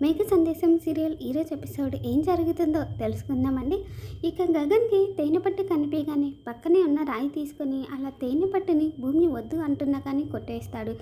మేఘ సందేశం సీరియల్ ఈరోజు ఎపిసోడ్ ఏం జరుగుతుందో తెలుసుకుందామండి. ఇక గగన్కి తేనె పట్టు కనిపించగానే పక్కనే ఉన్న రాయి తీసుకొని అలా తేనె పట్టుని భూమి వద్దు అంటున్నా కానీ కొట్టేస్తాడు.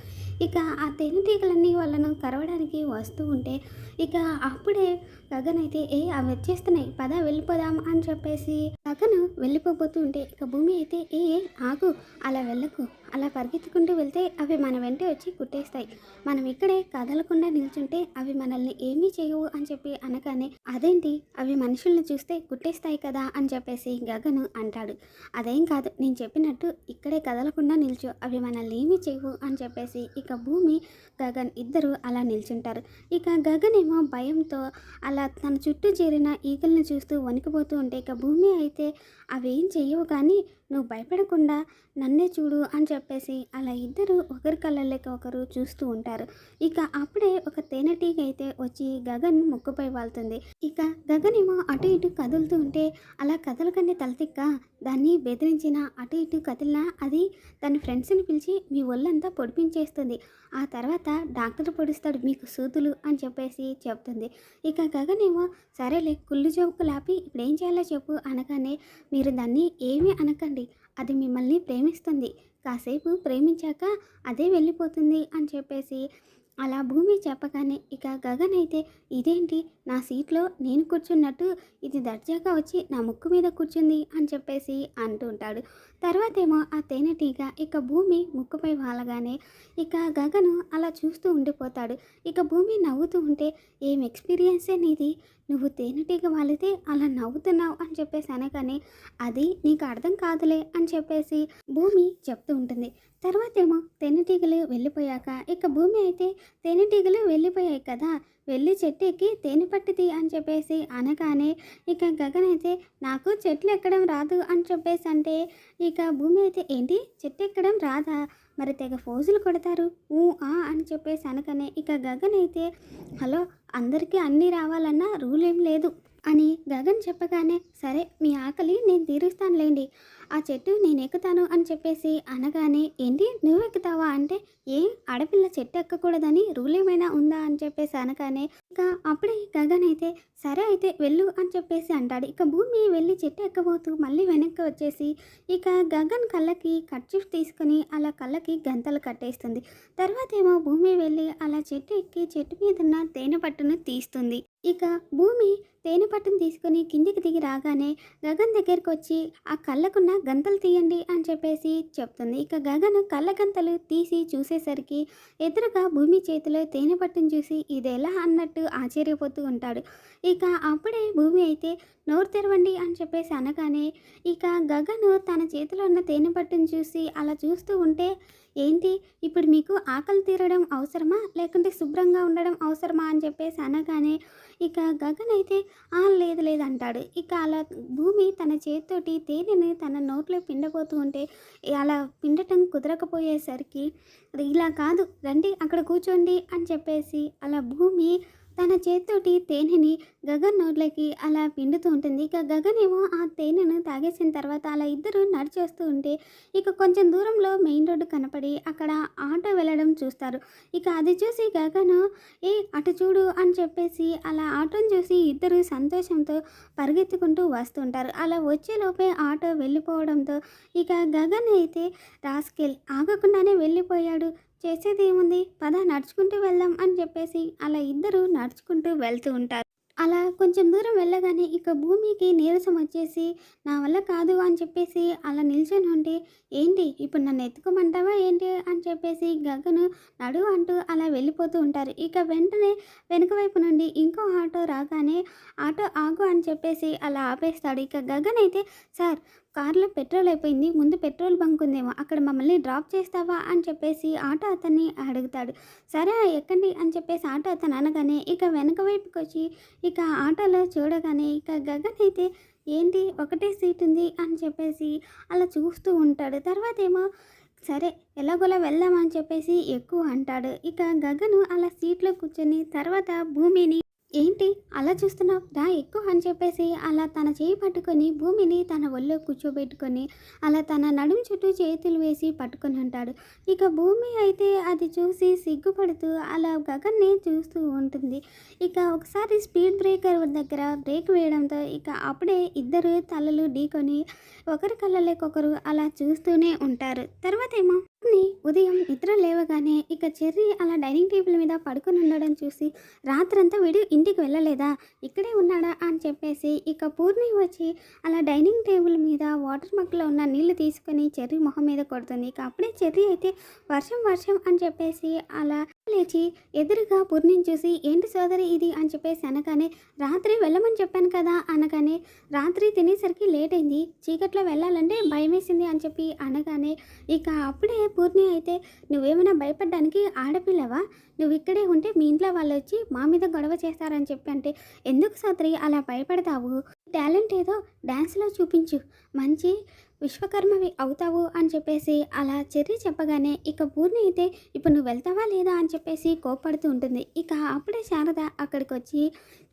ఇక ఆ తేనెటీగలన్నీ వాళ్ళను కరవడానికి వస్తూ ఉంటే ఇక అప్పుడే గగన్ అయితే ఏ అవి వచ్చేస్తున్నాయి. పద వెళ్ళిపోదాం అని చెప్పేసి గగను వెళ్ళిపోబోతుంటే ఇక భూమి అయితే ఏ ఏ, ఆగు అలా వెళ్ళకు అలా పరిగెత్తుకుంటూ వెళ్తే అవి మన వెంటే వచ్చి కుట్టేస్తాయి. మనం ఇక్కడే కదలకుండా నిల్చుంటే అవి మనల్ని ఏమీ చేయవు అని చెప్పి అనగానే అదేంటి? అవి మనుషుల్ని చూస్తే కుట్టేస్తాయి కదా అని చెప్పేసి గగను అంటాడు. అదేం కాదు నేను చెప్పినట్టు ఇక్కడే కదలకుండా నిల్చో. అవి మనల్ని ఏమీ చేయవు అని చెప్పేసి ఇక భూమి గగన్ ఇద్దరు అలా నిల్చుంటారు. ఇక గగన్ ఏమో భయంతో అలా తన చుట్టూ చేరిన ఈగల్ని చూస్తూ వణికిపోతూ ఉంటే ఇక భూమి అయితే అవేం చెయ్యవు కానీ నువ్వు భయపడకుండా నన్నే చూడు అని చెప్పేసి అలా ఇద్దరు ఒకరి కళ్ళలోకి ఒకరు చూస్తూ ఉంటారు. ఇక అప్పుడే ఒక తేనెటీగ అయితే వచ్చి గగన్ ముక్కుపై వాళ్తుంది. ఇక గగన్ ఏమో అటు ఇటు కదులుతూ ఉంటే అలా కదలకండి తలతిక్క దాన్ని బెదిరించిన అటు ఇటు కదిలినా అది తన ఫ్రెండ్స్ని పిలిచి మీ ఒళ్ళంతా పొడిపించేస్తుంది. ఆ తర్వాత డాక్టర్ పొడుస్తాడు మీకు సూదులు అని చెప్పేసి చెప్తుంది. ఇక గగన్ ఏమో సరేలే కుళ్ళు జోకు లాపి ఇప్పుడు ఏం చేయాలో చెప్పు అనగానే మీ మీరు దాన్ని ఏమీ అనకండి. అది మిమ్మల్ని ప్రేమిస్తుంది. కాసేపు ప్రేమించాక అదే వెళ్ళిపోతుంది అని చెప్పేసి అలా భూమి చెప్పగానే ఇక గగన్ అయితే ఇదేంటి? నా సీట్లో నేను కూర్చున్నట్టు ఇది దర్జాగా వచ్చి నా ముక్కు మీద కూర్చుంది అని చెప్పేసి అంటుంటాడు తర్వాత ఏమో ఆ తేనెటీగ ఇక భూమి ముక్కుపై వాలగానే ఇక గగను అలా చూస్తూ ఉండిపోతాడు. ఇక భూమి నవ్వుతూ ఉంటే ఏం ఎక్స్పీరియన్సే నీది? నువ్వు తేనెటీగ వాలితే అలా నవ్వుతున్నావు అని చెప్పేసి అనగానే అది నీకు అర్థం కాదులే అని చెప్పేసి భూమి చెప్తూ ఉంటుంది. తర్వాత ఏమో తేనెటీగలు వెళ్ళిపోయాక ఇక భూమి అయితే తేనెటీగలు వెళ్ళిపోయాయి కదా వెళ్ళి చెట్టు ఎక్కి తేనె పట్టిది అని చెప్పేసి అనగానే ఇక గగన్ అయితే నాకు చెట్లు ఎక్కడం రాదు అని చెప్పేసి అంటే ఇక భూమి అయితే ఏంటి? చెట్టు ఎక్కడం రాదా? మరి తెగ ఫోజులు కొడతారు. ఊ ఆ అని చెప్పేసి అనగానే ఇక గగన్ అయితే హలో అందరికీ అన్నీ రావాలన్నా రూల్ ఏం లేదు. అని గగన్ చెప్పగానే సరే మీ ఆకలి నేను తీరుస్తానులేండి. ఆ చెట్టు నేను ఎక్కుతాను అని చెప్పేసి అనగానే ఏంటి? నువ్వు ఎక్కుతావా? అంటే ఏ ఆడపిల్ల చెట్టు ఎక్కకూడదని రూల్ ఏమైనా ఉందా? అని చెప్పేసి అనగానే ఇక అప్పుడే గగన్ అయితే సరే అయితే వెళ్ళు అని చెప్పేసి అంటాడు. ఇక భూమి వెళ్ళి చెట్టు ఎక్కబోతూ మళ్ళీ వెనక్కి వచ్చేసి ఇక గగన్ కళ్ళకి కర్చీఫ్ తీసుకుని అలా కళ్ళకి గంతలు కట్టేస్తుంది. తర్వాత ఏమో భూమి వెళ్ళి అలా చెట్టు ఎక్కి చెట్టు మీద ఉన్న తేనె పట్టును తీస్తుంది. ఇక భూమి తేనె పట్టును తీసుకొని కిందికి దిగి రాగానే గగన్ దగ్గరికి వచ్చి ఆ కళ్ళకున్న గంతలు తీయండి అని చెప్పేసి చెప్తుంది. ఇక గగన్ కళ్ళ గంతలు తీసి చూసేసరికి ఎదురుగా భూమి చేతిలో తేనె పట్టును చూసి ఇది ఎలా అన్నట్టు ఆశ్చర్యపోతూ ఉంటాడు. ఇక అప్పుడే భూమి అయితే నోరు తెరవండి అని చెప్పేసి అనగానే ఇక గగన్ తన చేతిలో ఉన్న తేనె పట్టును చూసి అలా చూస్తూ ఉంటే ఏంటి? ఇప్పుడు మీకు ఆకలి తీరడం అవసరమా? లేకుంటే శుభ్రంగా ఉండడం అవసరమా? అని చెప్పేసి అనగానే ఇక గగన్ అయితే "ఆ, లేదు లేదు అంటాడు. ఇక అలా భూమి తన చేతితోటి తేనెని తన నోట్లో పిండబోతూ ఉంటే అలా పిండటం కుదరకపోయేసరికి ఇలా కాదు రండి అక్కడ కూర్చోండి అని చెప్పేసి అలా భూమి తన చేతితోటి తేనెని గగన్ నోట్లోకి అలా పిండుతూ ఉంటుంది. ఇక గగన్ ఏమో ఆ తేనెను తాగేసిన తర్వాత అలా ఇద్దరు నడిచేస్తూ ఉంటే ఇక కొంచెం దూరంలో మెయిన్ రోడ్డు కనపడి అక్కడ ఆటో వెళ్ళడం చూస్తారు. ఇక అది చూసి గగన్ ఏ అటు చూడు అని చెప్పేసి అలా ఆటోని చూసి ఇద్దరు సంతోషంతో పరిగెత్తుకుంటూ వస్తుంటారు. అలా వచ్చేలోపే ఆటో వెళ్ళిపోవడంతో ఇక గగన్ అయితే రాస్కెల్ ఆగకుండానే వెళ్ళిపోయాడు. చేసేది ఏముంది పద నడుచుకుంటూ వెళ్దాం అని చెప్పేసి అలా ఇద్దరు నడుచుకుంటూ వెళ్తూ ఉంటారు. అలా కొంచెం దూరం వెళ్ళగానే ఇక భూమికి నీరసం వచ్చేసి నా వల్ల కాదు అని చెప్పేసి అలా నిల్చొని ఉంటే ఏంటి? ఇప్పుడు నన్ను ఎత్తుకోమంటావా ఏంటి? అని చెప్పేసి గగను నడు అంటూ అలా వెళ్ళిపోతూ ఉంటారు. ఇక వెంటనే వెనుక వైపు నుండి ఇంకో ఆటో రాగానే ఆటో ఆగు అని చెప్పేసి అలా ఆపేస్తాడు. ఇక గగన్ అయితే సార్ కార్లో పెట్రోల్ అయిపోయింది ముందు పెట్రోల్ బంక్ ఉందేమో అక్కడ మమ్మల్ని డ్రాప్ చేస్తావా అని చెప్పేసి ఆటో అతన్ని అడుగుతాడు. సరే ఎక్కండి అని చెప్పేసి ఆటో అతను అనగానే ఇక వెనక వైపుకి వచ్చి ఇక ఆటోలో చూడగానే ఇక గగన్ అయితే ఏంటి ఒకటే సీట్ ఉంది అని చెప్పేసి అలా చూస్తూ ఉంటాడు. తర్వాత ఏమో సరే ఎలాగోలా వెళ్దామని చెప్పేసి ఎక్కువ అంటాడు. ఇక గగను అలా సీట్లో కూర్చొని తర్వాత భూమిని ఏంటి? అలా చూస్తున్నావు? రా ఎక్కువ అని చెప్పేసి అలా తన చేయి పట్టుకొని భూమిని తన ఒళ్ళో కూర్చోబెట్టుకొని అలా తన నడుము చుట్టూ చేతులు వేసి పట్టుకొని ఉంటాడు. ఇక భూమి అయితే అది చూసి సిగ్గుపడుతూ అలా గగన్ని చూస్తూ ఉంటుంది. ఇక ఒకసారి స్పీడ్ బ్రేకర్ దగ్గర బ్రేక్ వేయడంతో ఇక అప్పుడే ఇద్దరు తలలు ఢీకొని ఒకరి కళ్ళలేకొకరు అలా చూస్తూనే ఉంటారు. తర్వాత ఏమో ని ఉదయం నిద్ర లేవగానే ఇక చెర్రీ అలా డైనింగ్ టేబుల్ మీద పడుకొని ఉండడం చూసి రాత్రంతా వీడు ఇంటికి వెళ్ళలేదా? ఇక్కడే ఉన్నాడా? అని చెప్పేసి ఇక పూర్ణి వచ్చి అలా డైనింగ్ టేబుల్ మీద వాటర్ మగ్లో ఉన్న నీళ్ళు తీసుకొని చెర్రీ మొహం మీద కొడుతుంది. ఇక అప్పుడే చెర్రీ అయితే వర్షం వర్షం అని చెప్పేసి అలా లేచి ఎదురుగా పూర్ణిని చూసి ఏంటి సోదరి ఇది? అని చెప్పేసి అనగానే రాత్రి వెళ్ళమని చెప్పాను కదా అనగానే రాత్రి తినేసరికి లేట్ అయింది. చీకట్లో వెళ్ళాలంటే భయం వేసింది అని చెప్పి అనగానే ఇక అప్పుడే పూర్ణి అయితే నువ్వేమైనా భయపడడానికి ఆడపిల్లవా? నువ్వు ఇక్కడే ఉంటే మీ ఇంట్లో వాళ్ళు వచ్చి మా మీద గొడవ చేస్తారని చెప్పి అంటే ఎందుకు సోదరి అలా భయపడతావు? టాలెంట్ ఏదో డ్యాన్స్లో చూపించు. మంచి విశ్వకర్మవి అవుతావు అని చెప్పేసి అలా చెర్రి చెప్పగానే ఇక పూర్ణి అయితే ఇప్పుడు నువ్వు వెళ్తావా లేదా అని చెప్పేసి కోప్పడుతూ ఉంటుంది. ఇక అప్పుడే శారద అక్కడికి వచ్చి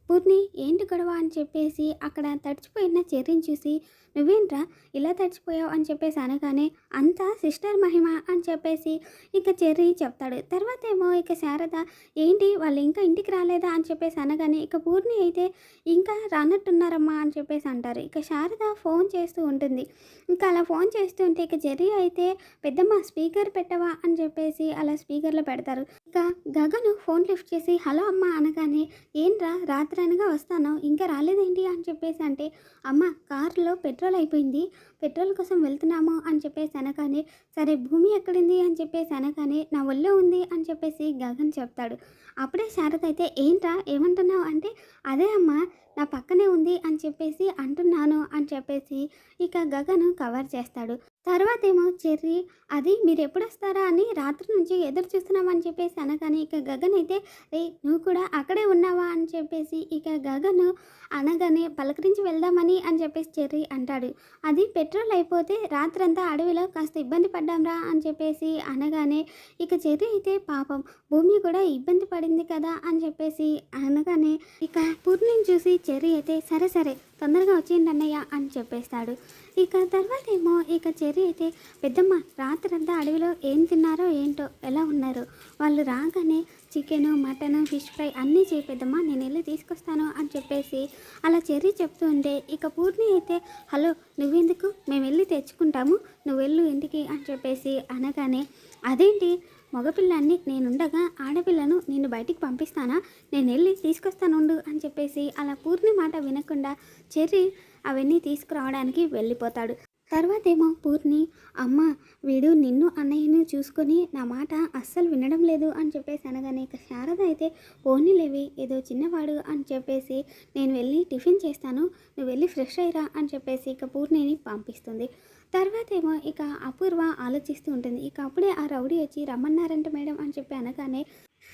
పూర్ణి ఏంటి గొడవ అని చెప్పేసి అక్కడ తడిచిపోయిన చెర్రిని చూసి నువ్వేంట్రా ఇలా తడిచిపోయావు? అని చెప్పేసి అనగానే అంతా సిస్టర్ మహిమ అని చెప్పేసి ఇక చెర్రి చెప్తాడు. తర్వాత ఏమో ఇక శారద ఏంటి వాళ్ళు ఇంకా ఇంటికి రాలేదా? అని చెప్పేసి అనగానే ఇక పూర్ణి అయితే ఇంకా రానట్టున్నారమ్మా అని చెప్పేసి అంటారు. ఇక శారద ఫోన్ చేస్తూ ఉంటుంది. ఇంకా అలా ఫోన్ చేస్తూ ఉంటే ఇక చెర్రి అయితే పెద్దమ్మ స్పీకర్ పెట్టవా? అని చెప్పేసి అలా స్పీకర్లో పెడతారు. ఇక గగను ఫోన్ లిఫ్ట్ చేసి హలో అమ్మ అనగానే ఏంట్రా రాత్రి అనగా వస్తాను ఇంకా రాలేదేంటి అని చెప్పేసి అంటే అమ్మ కారులో పెట్రోల్ అయిపోయింది. పెట్రోల్ కోసం వెళ్తున్నాము అని చెప్పేసి అనగానే సరే భూమి ఎక్కడింది అని చెప్పేసి అనగానే నా ఒళ్ళో ఉంది అని చెప్పేసి గగన్ చెప్తాడు. అప్పుడే శారద అయితే ఏంట్రా ఏమంటున్నావు అంటే అదే అమ్మ నా పక్కనే ఉంది అని చెప్పేసి అంటున్నాను అని చెప్పేసి ఇక గగను కవర్ చేస్తాడు. తర్వాత ఏమో చెర్రీ అది మీరు ఎప్పుడు వస్తారా అని రాత్రి నుంచి ఎదురు చూస్తున్నామని చెప్పేసి అనగానే ఇక గగన్ అయితే రే నువ్వు కూడా అక్కడే ఉన్నావా? అని చెప్పేసి ఇక గగను అనగానే పలకరించి వెళ్దామని అని చెప్పేసి చెర్రీ అంటాడు. అది పెట్రోల్ అయిపోతే రాత్రంతా అడవిలో కాస్త ఇబ్బంది పడ్డాంరా అని చెప్పేసి అనగానే ఇక చెర్రీ అయితే పాపం భూమి కూడా ఇబ్బంది పడింది కదా అని చెప్పేసి అనగానే ఇక పూర్ణిని చూసి చెర్రీ అయితే సరే సరే తొందరగా వచ్చేయండి అన్నయ్య అని చెప్పేస్తాడు. ఇక తర్వాత ఏమో ఇక చెర్రి అయితే పెద్దమ్మ రాత్రంతా అడవిలో ఏం తిన్నారో ఏంటో ఎలా ఉన్నారో? వాళ్ళు రాగానే చికెను మటను ఫిష్ ఫ్రై అన్నీ చేయి పెద్దమ్మ నేను వెళ్ళి తీసుకొస్తాను అని చెప్పేసి అలా చెర్రీ చెప్తూ ఉంటే ఇక పూర్ణి అయితే హలో నువ్వెందుకు? మేము వెళ్ళి తెచ్చుకుంటాము. నువ్వు వెళ్ళు ఇంటికి అని చెప్పేసి అనగానే అదేంటి? మగపిల్లాన్ని నేనుండగా ఆడపిల్లను నేను బయటికి పంపిస్తానా? నేను వెళ్ళి తీసుకొస్తానుండు అని చెప్పేసి అలా పూర్ణి మాట వినకుండా చెర్రి అవన్నీ తీసుకురావడానికి వెళ్ళిపోతాడు. తర్వాత ఏమో పూర్ణి అమ్మ వీడు నిన్ను అన్నయ్యను చూసుకొని నా మాట అస్సలు వినడం లేదు అని చెప్పేసి అనగానే ఇక శారద అయితే పోనీలేవి ఏదో చిన్నవాడు అని చెప్పేసి నేను వెళ్ళి టిఫిన్ చేస్తాను నువ్వు వెళ్ళి ఫ్రెష్ అయ్యిరా అని చెప్పేసి ఇక పూర్ణిని పంపిస్తుంది. తర్వాత ఏమో ఇక అపూర్వ ఆలోచిస్తూ ఉంటుంది. ఇక అప్పుడే ఆ రౌడీ వచ్చి రమ్మన్నారంట మేడం అని చెప్పి అనగానే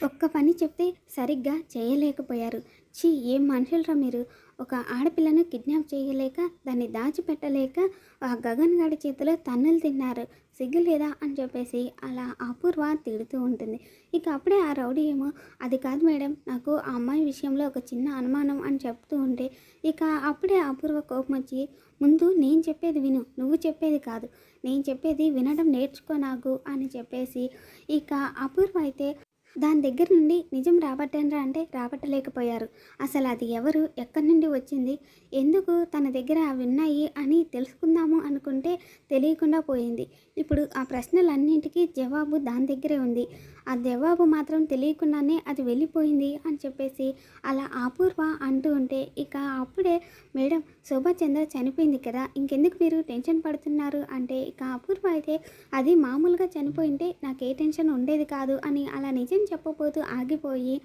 ఒక్క పని చెప్తే సరిగ్గా చేయలేకపోయారు. చీ ఏం మనుషులరా మీరు? ఒక ఆడపిల్లను కిడ్నాప్ చేయలేక దాన్ని దాచిపెట్టలేక ఆ గగన్ గారి చేతిలో తన్నులు తిన్నారు. సిగ్గు లేదా అని చెప్పేసి అలా అపూర్వ తిడుతూ ఉంటుంది. ఇక అప్పుడే ఆ రౌడీ ఏమో అది కాదు మేడం నాకు ఆ అమ్మాయి విషయంలో ఒక చిన్న అనుమానం అని చెప్తూ ఉంటే ఇక అప్పుడే అపూర్వ కోపం వచ్చి ముందు నేను చెప్పేది విను నువ్వు చెప్పేది కాదు. నేను చెప్పేది వినడం నేర్చుకో నాకు అని చెప్పేసి ఇక అపూర్వ అయితే దాని దగ్గర నుండి నిజం రాబట్టనరా అంటే రాబట్టలేకపోయారు. అసలు అది ఎవరు? ఎక్కడి నుండి వచ్చింది? ఎందుకు తన దగ్గర అవి ఉన్నాయి అని తెలుసుకుందాము అనుకుంటే తెలియకుండా పోయింది. ఇప్పుడు ఆ ప్రశ్నలన్నింటికీ జవాబు దాని దగ్గరే ఉంది. ఆ జవాబు మాత్రం తెలియకుండానే అది వెళ్ళిపోయింది అని చెప్పేసి అలా అపూర్వ అంటూ ఉంటే ఇక అప్పుడే మేడం శోభాచంద్ర చనిపోయింది కదా ఇంకెందుకు మీరు టెన్షన్ పడుతున్నారు? అంటే ఇక అపూర్వ అయితే అది మామూలుగా చనిపోయింటే నాకు ఏ టెన్షన్ ఉండేది కాదు అని అలా నిజం చెప్పబోతూ ఆగిపోయి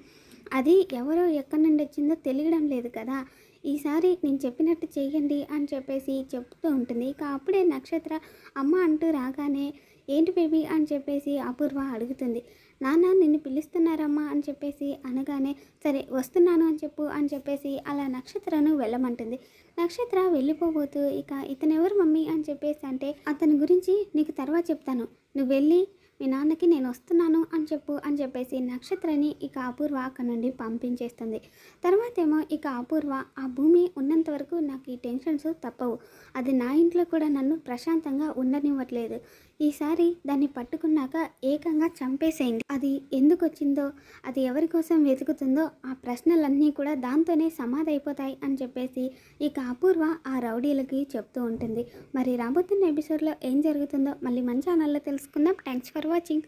అది ఎవరో ఎక్కడి నుండి వచ్చిందో తెలియడం లేదు కదా. ఈసారి నేను చెప్పినట్టు చేయండి అని చెప్పేసి చెప్తూ ఉంటుంది. ఇక అప్పుడే నక్షత్ర అమ్మ అంటూ రాగానే ఏంటి బేబీ? అని చెప్పేసి అపూర్వ అడుగుతుంది. నాన్న నిన్ను పిలుస్తున్నారమ్మా అని చెప్పేసి అనగానే సరే వస్తున్నాను అని చెప్పు అని చెప్పేసి అలా నక్షత్రను వెళ్ళమంటుంది. నక్షత్ర వెళ్ళిపోబోతూ ఇక ఇతను ఎవరు మమ్మీ? అని చెప్పేసి అంటే అతని గురించి నీకు తర్వాత చెప్తాను. నువ్వు వెళ్ళి మీ నాన్నకి నేను వస్తున్నాను అని చెప్పు అని చెప్పేసి నక్షత్రని ఇక అపూర్వ అక్కడి నుండి పంపించేస్తుంది. తర్వాత ఏమో ఇక అపూర్వ ఆ భూమి ఉన్నంత వరకు నాకు ఈ టెన్షన్స్ తప్పవు. అది నా ఇంట్లో కూడా నన్ను ప్రశాంతంగా ఉండనివ్వట్లేదు. ఈసారి దాన్ని పట్టుకున్నాక ఏకంగా చంపేసేయండి. అది ఎందుకు వచ్చిందో అది ఎవరి కోసం వెతుకుతుందో ఆ ప్రశ్నలన్నీ కూడా దాంతోనే సమాధి అయిపోతాయి అని చెప్పేసి ఇక అపూర్వ ఆ రౌడీలకి చెప్తూ ఉంటుంది. మరి రాబోతున్న ఎపిసోడ్లో ఏం జరుగుతుందో మళ్ళీ మన ఛానల్లో తెలుసుకుందాం. Thanks for watching.